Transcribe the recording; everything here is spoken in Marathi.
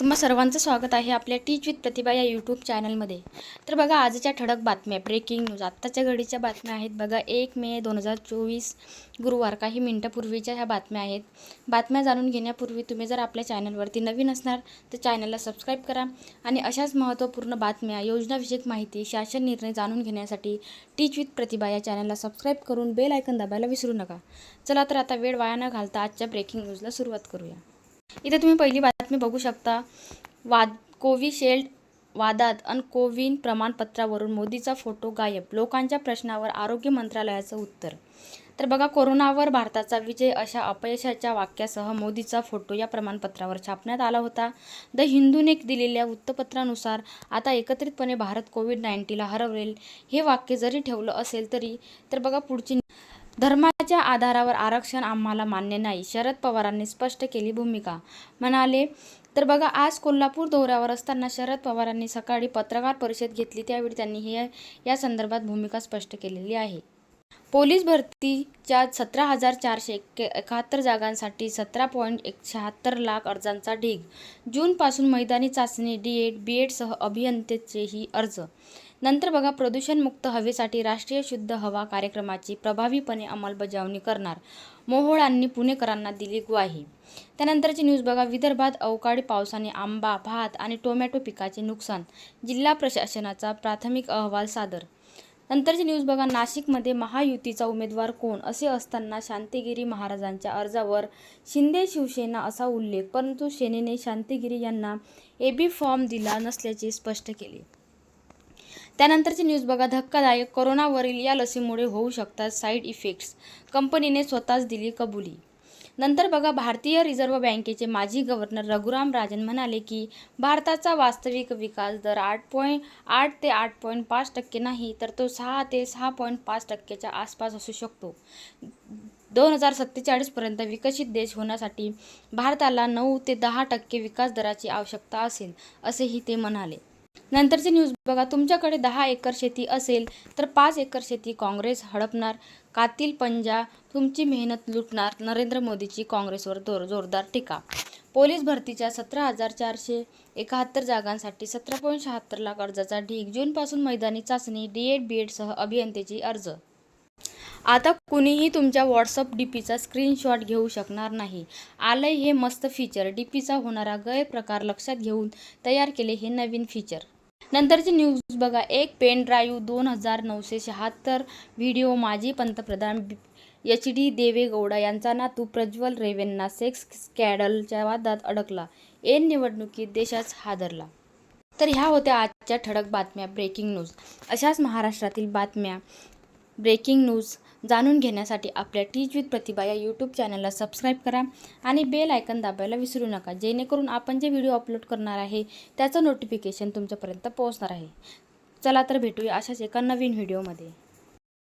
तुम्हा सर्वांचं स्वागत आहे आपल्या टीच विथ प्रतिभा या यूट्यूब चॅनलमध्ये तर बघा आजच्या ठळक बातम्या ब्रेकिंग न्यूज आत्ताच्या घडीच्या बातम्या आहेत बघा एक मे दोन हजार चोवीस गुरुवार काही मिनटापूर्वीच्या ह्या बातम्या आहेत. बातम्या जाणून घेण्यापूर्वी तुम्ही जर आपल्या चॅनलवरती नवीन असणार तर चॅनलला सबस्क्राईब करा आणि अशाच महत्त्वपूर्ण बातम्या योजनाविषयक माहिती शासन निर्णय जाणून घेण्यासाठी टीच विथ प्रतिभा या चॅनलला सबस्क्राईब करून बेल आयकन दाबायला विसरू नका. चला तर आता वेळ वाया न घालता आजच्या ब्रेकिंग न्यूजला सुरुवात करूया. इथे तुम्ही पहिली बातमी बघू शकता. वाद कोविशिल्ड वादात अन कोविन प्रमाणपत्रावरून मोदीचा फोटो गायब लोकांच्या प्रश्नावर आरोग्य मंत्रालयाचं उत्तर. तर बघा कोरोनावर भारताचा विजय अशा अपयशाच्या वाक्यासह मोदीचा फोटो या प्रमाणपत्रावर छापण्यात आला होता. द हिंदूने दिलेल्या वृत्तपत्रानुसार आता एकत्रितपणे भारत कोविड नाईन्टीला हरवलेल हे वाक्य जरी ठेवलं असेल तरी तर बघा पुढची धर्माच्या आधारावर आरक्षण आम्हाला मान्य नाही. शरद पवारांनी स्पष्ट केली भूमिका. म्हणाले तर बघा आज कोल्हापूर दौऱ्यावर असताना शरद पवारांनी सकाळी पत्रकार परिषद घेतली. त्यावेळी त्यांनी हे या संदर्भात भूमिका स्पष्ट केलेली आहे. पोलीस भरतीच्या सतरा हजार चारशे एक एकाहत्तर जागांसाठी सतरा पॉईंट एक शहात्तर लाख अर्जांचा ढीग. जूनपासून मैदानी चाचणी डी एड बी एडसह अभियंतेचेही अर्ज. नंतर बघा प्रदूषणमुक्त हवेसाठी राष्ट्रीय शुद्ध हवा कार्यक्रमाची प्रभावीपणे अंमलबजावणी करणार मोहोळांनी पुणेकरांना दिली ग्वाही. त्यानंतरची न्यूज बघा विदर्भात अवकाळी पावसाने आंबा भात आणि टोमॅटो पिकाचे नुकसान जिल्हा प्रशासनाचा प्राथमिक अहवाल सादर. नंतरची न्यूज बघा नाशिकमध्ये महायुतीचा उमेदवार कोण असे असताना शांतिगिरी महाराजांच्या अर्जावर शिंदे शिवसेना असा उल्लेख परंतु सेनेने शांतिगिरी यांना एबी फॉर्म दिला नसल्याचे स्पष्ट केले. त्यानंतरची न्यूज बघा धक्कादायक. कोरोनावरील या लसीमुळे होऊ शकतात साईड इफेक्ट्स. कंपनीने स्वतःच दिली कबुली. नंतर बघा भारतीय रिझर्व्ह बँकेचे माजी गव्हर्नर रघुराम राजन म्हणाले की भारताचा वास्तविक विकास दर आठ पॉईंट आठ ते आठ पॉईंट पाच टक्के नाही तर तो सहा ते सहा पॉईंट पाच टक्क्याच्या आसपास असू शकतो. दोन हजार सत्तेचाळीसपर्यंत विकसित देश होण्यासाठी भारताला नऊ ते दहा टक्के विकास दराची आवश्यकता असेल असेही ते म्हणाले. नंतरची न्यूज बघा. तुमच्याकडे दहा एकर शेती असेल तर पाच एकर शेती काँग्रेस हडपणार. कातील पंजा तुमची मेहनत लुटणार. नरेंद्र मोदीची काँग्रेसवर जोर जोरदार टीका. पोलीस भरतीच्या सतरा हजार चारशे एकाहत्तर जागांसाठी सतरा पॉईंट शहात्तर लाख अर्जाचा ढीग. जूनपासून मैदानी चाचणी डी एड बी एडसह अभियंतेची अर्ज. आता कुणीही तुमच्या व्हॉट्सअप डी पीचा स्क्रीनशॉट घेऊ शकणार नाही. आलंय हे मस्त फीचर डी पीचा होणारा गैरप्रकार लक्षात घेऊन तयार केले हे नवीन फीचर नंतरची न्यूज बघा. एक पेन ड्राईव्ह दोन हजार नऊशे शहात्तर व्हिडिओ माजी पंतप्रधान एच डी देवेगौडा यांचा नातू प्रज्वल रेवेंना सेक्स स्कॅडलच्या वादात अडकला. एन निवडणुकीत देशात हादरला. तर ह्या होत्या आजच्या ठळक बातम्या. Breaking news. अशाच महाराष्ट्रातील बातम्या. Breaking news. जाणून घेण्यासाठी आपल्या टीच विथ प्रतिभा या यूट्यूब चॅनलला सबस्क्राईब करा आणि बेल आयकन दाबायला विसरू नका. जेणेकरून आपण जे व्हिडिओ अपलोड करणार आहे त्याचं नोटिफिकेशन तुमच्यापर्यंत पोहोचणार आहे. चला तर भेटूया अशाच एका नवीन व्हिडिओमध्ये